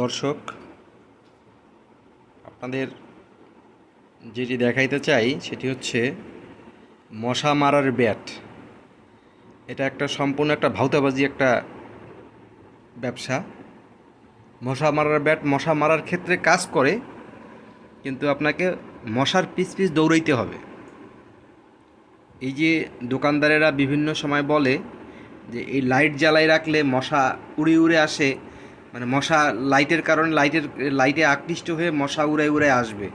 দর্শক, আপনাদের যেটি দেখাইতে চাই সেটি হচ্ছে মশা মারার ব্যাট। এটা একটা সম্পূর্ণ একটা ভাউতাবাজি একটা ব্যবসা। মশা মারার ব্যাট মশা মারার ক্ষেত্রে কাজ করে, কিন্তু আপনাকে মশার পিস পিস দৌড়াইতে হবে। এই যে দোকানদারেরা বিভিন্ন সময় বলে যে এই লাইট জ্বালাই রাখলে মশা উড়ে উড়ে আসে মানে মশা লাইটের কারণে লাইটের লাইটে আকৃষ্ট হয়ে মশা উড়ে উড়ে আসবে।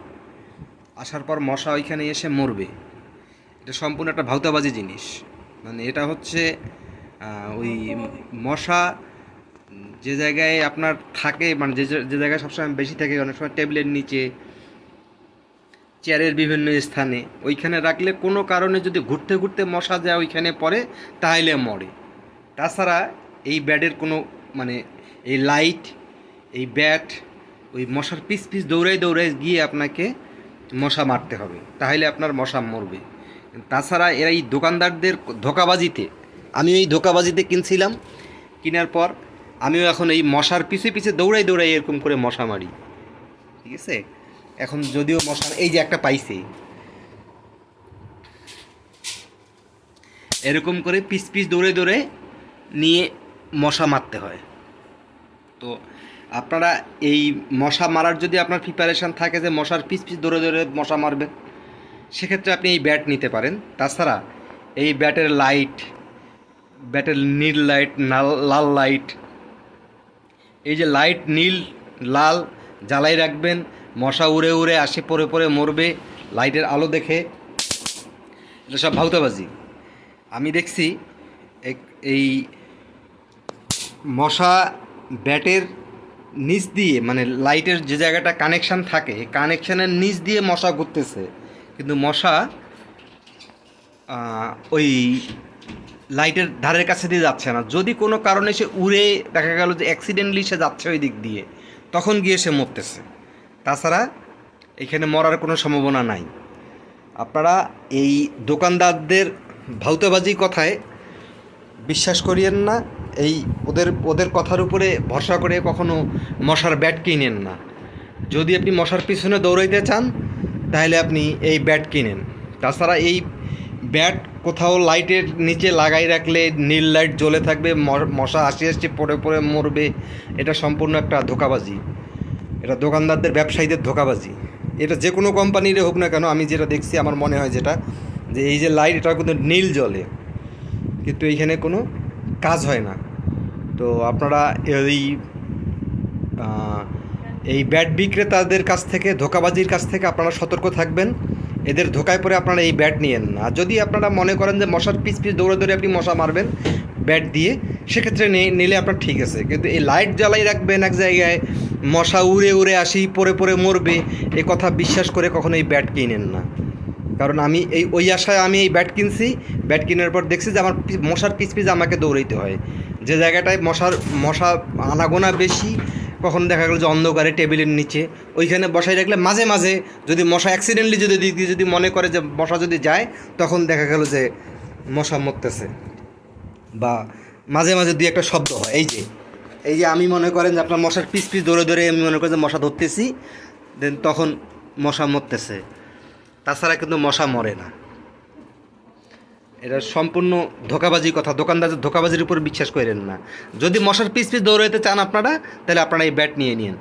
আসার পর মশা ওইখানে এসে মরবে। এটা সম্পূর্ণ একটা ভাউতাবাজি জিনিস। মানে এটা হচ্ছে ওই মশা যে জায়গায় আপনার থাকে মানে যে, যে- যে জায়গায় সবসময় বেশি থাকে, অনেক সময় টেবিলের নিচে, চেয়ারের বিভিন্ন স্থানে, ওইখানে রাখলে কোনো কারণে যদি ঘুরতে ঘুরতে মশা যায় ওইখানে পড়ে, তাহলে মরে। তাছাড়া এই ব্যাডের কোনো মানে এই লাইট এই ব্যাট ওই মশার পিস পিস দৌড়াই দৌড়াই গিয়ে আপনাকে মশা মারতে হবে। তাহলে আপনার মশা মরবে। তাছাড়া এরা এই দোকানদারদের ধোকাবাজিতে, আমি এই ধোকাবাজিতে কিনছিলাম। কেনার পর আমিও এখন এই মশার পিছে পিছে দৌড়াই দৌড়াই এরকম করে মশা মারি। ঠিক আছে? এখন যদিও মশার এই যে একটা পাইছে। এরকম করে পিস পিস দৌড়ে দৌড়ে নিয়ে মশা মারতে হয়। তো আপনারা এই মশা মারার যদি আপনার প্রিপারেশান থাকে যে মশার পিস পিস দৌড়ে দৌড়ে মশা মারবেন সেক্ষেত্রে আপনি এই ব্যাট নিতে পারেন। তাছাড়া এই ব্যাটের লাইট ব্যাটের নীল লাইট লাল লাইট এই যে লাইট নীল, লাল জ্বালাই রাখবেন, মশা উড়ে উড়ে আসে পরে পরে মরবে লাইটের আলো দেখে। এটা সব ভাউতাবাজি। আমি দেখছি এই মশা ব্যাটের নিচ দিয়ে মানে লাইটের যে জায়গাটা কানেকশান থাকে কানেকশানের নিচ দিয়ে মশা ঘুরতেছে। কিন্তু মশা ওই লাইটের ধারের কাছে দিয়ে যাচ্ছে না। যদি কোনো কারণে সে উড়ে, দেখা গেল যে অ্যাক্সিডেন্টলি সে যাচ্ছে ওই দিক দিয়ে, তখন গিয়ে সে মরতেছে। তাছাড়া এখানে মরার কোনো সম্ভাবনা নাই। আপনারা এই দোকানদারদের ভাউতাবাজি কথায় বিশ্বাস করিয়েন না। এই ওদের ওদের কথার উপরে ভরসা করে কখনো মশার ব্যাট কিনেন না। যদি আপনি মশার পিছনে দৌড়াইতে চান, তাহলে আপনি এই ব্যাট কিনেন। তাছাড়া এই ব্যাট কোথাও লাইটের নিচে লাগাই রাখলে নীল লাইট জ্বলে থাকবে মশা আসি আসি পড়ে পড়ে মরবে, এটা সম্পূর্ণ একটা ধোকাবাজি। এটা দোকানদারদের, ব্যবসায়ীদের ধোকাবাজি। এটা যে কোনো কোম্পানির হোক না কেন, আমি যেটা দেখছি, আমার মনে হয় যেটা, যে এই যে লাইট এটা কিন্তু নীল জ্বলে। কিন্তু এইখানে কোনো কাজ হয় না। তো আপনারা এই এই ব্যাট বিক্রেতাদের কাছ থেকে, ধোকাবাজির কাছ থেকে আপনারা সতর্ক থাকবেন। এদের ধোকায় পরে আপনারা এই ব্যাট নিয়েন। না যদি আপনারা মনে করেন যে মশার পিস পিস দৌড়ে দৌড়ে আপনি মশা মারবেন ব্যাট দিয়ে, সেক্ষেত্রে নিলে আপনার ঠিক আছে। কিন্তু এই লাইট জ্বালাই রাখবেন এক জায়গায়, মশা উড়ে উড়ে আসি পরে পরে মরবে, এ কথা বিশ্বাস করে কখনো এই ব্যাট কিনেন না। কারণ আমি এই, ওই আশায় আমি এই ব্যাট কিনছি। ব্যাট কেনার পর দেখছি যে আমার মশার পিস পিস আমাকে দৌড়াইতে হয়। যে জায়গাটায় মশার, মশা আনাগোনা বেশি, কখন দেখা গেলো যে অন্ধকারে টেবিলের নিচে, ওইখানে বসাই রাখলে মাঝে মাঝে যদি মশা অ্যাক্সিডেন্টলি যদি দিক দিয়ে যদি মনে করে যে মশা যদি যায়, তখন দেখা গেল যে মশা মরতেছে। বা মাঝে মাঝে দুই একটা শব্দ হয়, এই যে এই যে আমি মনে করেন যে আপনার মশার পিস পিস ধরে ধরে আমি মনে করি যে মশা ধরতেছি, দেন তখন মশা মরতেছে। তাছাড়া কিন্তু মশা মরে না। এটা সম্পূর্ণ ধোকাবাজি কথা। দোকানদার ধোকাবাজির উপর বিশ্বাস করেন না। যদি মশার পিস পিস দৌড়াইতে চান আপনারা, তাহলে আপনারা এই ব্যাট নিয়ে নিন।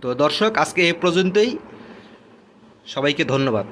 তো দর্শক, আজকে এ পর্যন্তই। সবাইকে ধন্যবাদ।